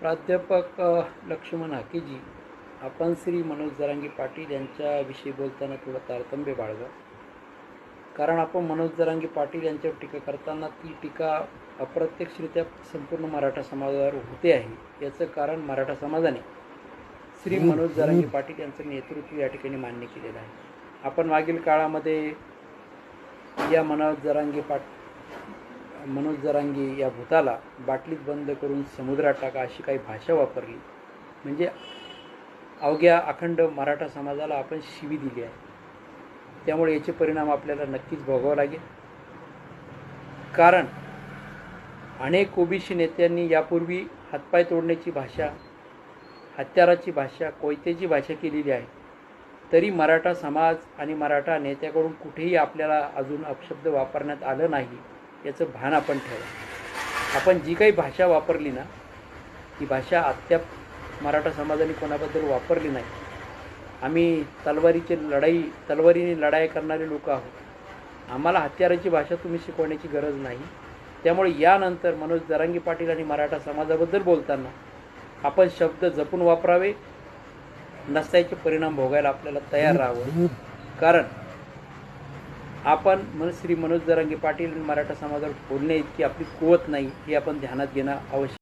प्राध्यापक लक्ष्मण हाकेजी आपण श्री मनोज जरांगे पाटील यांच्याविषयी बोलताना थोडं तारतम्य बाळगा. कारण आपण मनोज जरांगे पाटील यांच्यावर टीका करताना ती टीका अप्रत्यक्षरित्या संपूर्ण मराठा समाजावर होते आहे. याचं कारण मराठा समाजाने श्री मनोज जरांगे पाटील यांचं नेतृत्व या ठिकाणी मान्य केलेलं आहे. आपण मागील काळामध्ये या मनोज जरांगे पाट मनोज जरांगी या भूताला बाटलीत बंद करून समुद्रात टाका अशी काही भाषा वापरली. म्हणजे अवघ्या अखंड मराठा समाजाला आपण शिवी दिली आहे. त्यामुळे याचे परिणाम आपल्याला नक्कीच भोगावं लागेल. कारण अनेक ओबीसी नेत्यांनी यापूर्वी हातपाय तोडण्याची भाषा हत्याराची भाषा कोयत्याची भाषा केलेली आहे. तरी मराठा समाज आणि मराठा नेत्याकडून कुठेही आपल्याला अजून अपशब्द वापरण्यात आलं नाही. याचं भान आपण ठेवा. आपण जी काही भाषा वापरली ना ती भाषा अद्याप मराठा समाजाने कोणाबद्दल वापरली नाही. आम्ही तलवारीची लढाई तलवारीने लढाई करणारे लोक आहोत. आम्हाला हत्याराची भाषा तुम्ही शिकवण्याची गरज नाही. त्यामुळे यानंतर मनोज दरांगी पाटील आणि मराठा समाजाबद्दल बोलताना आपण शब्द जपून वापरावे. नसत्याचे परिणाम भोगायला आपल्याला तयार राहावं. कारण आपण मन श्री मनोज दरंगे पाटील आणि मराठा समाजावर बोलणे इतकी आपली कुवत नाही हे आपण ध्यानात घेणं आवश्यक